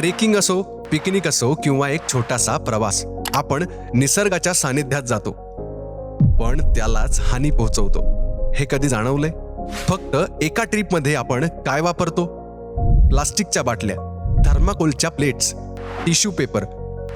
Trekking असो picnic असो किंवा एक छोटासा प्रवास आपण निसर्गाच्या सानिध्यात जातो. पण त्यालाच हानी पोहोचवतो. हे कधी जाणवलंय फक्त एका ट्रिपमध्ये आपण काय वापरतो? प्लास्टिकच्या बाटल्या थर्माकोलच्या प्लेट्स टिश्यू पेपर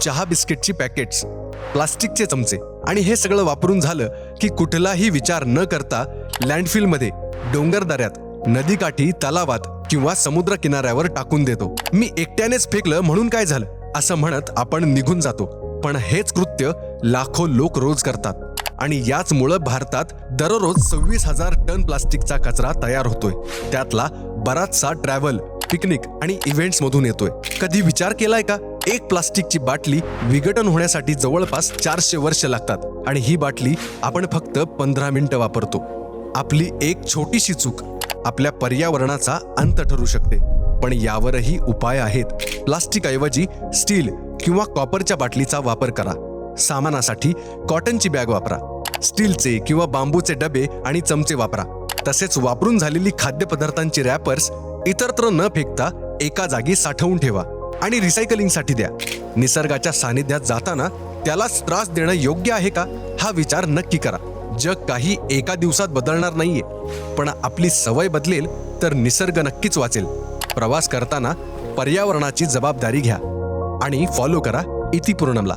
चहा बिस्किटची पॅकेट्स प्लास्टिकचे चमचे. आणि हे सगळं वापरून झालं की कुठलाही विचार न करता लँडफिलमध्ये डोंगरदऱ्यात नदीकाठी तलावात किंवा समुद्र किनाऱ्यावर टाकून देतो. मी एकट्यानेच फेकलं म्हणून काय झालं? असं म्हणत आपण निघून जातो. पण हेच कृत्य लाखो लोक रोज करतात. आणि याचमुळं भारतात दररोज सव्वीस हजार टन प्लास्टिकचा कचरा तयार होतोय. त्यातला बराचसा ट्रॅव्हल पिकनिक आणि इव्हेंट्स मधून येतोय. कधी विचार केलाय का? एक प्लास्टिकची बाटली विघटन होण्यासाठी जवळपास चारशे वर्ष लागतात. आणि ही बाटली आपण फक्त पंधरा मिनिटं वापरतो. आपली एक छोटीशी चूक आपल्या पर्यावरणाचा अंत ठरू शकते. पण यावरही उपाय आहेत. प्लास्टिकऐवजी स्टील किंवा कॉपरच्या बाटलीचा वापर करा. सामानासाठी कॉटनची बॅग वापरा. स्टीलचे किंवा बांबूचे डबे आणि चमचे वापरा. तसेच वापरून झालेली खाद्यपदार्थांची रॅपर्स इतरत्र न फेकता एका जागी साठवून ठेवा आणि रिसायकलिंगसाठी द्या. निसर्गाच्या सानिध्यात जाताना त्यालाच त्रास देणं योग्य आहे का? हा विचार नक्की करा. जग काही एका दिवसात बदलणार नाहीये. पण आपली सवय बदलेल तर निसर्ग नक्कीच वाचेल. प्रवास करताना पर्यावरणाची जबाबदारी घ्या आणि फॉलो करा इतिपूर्णमला.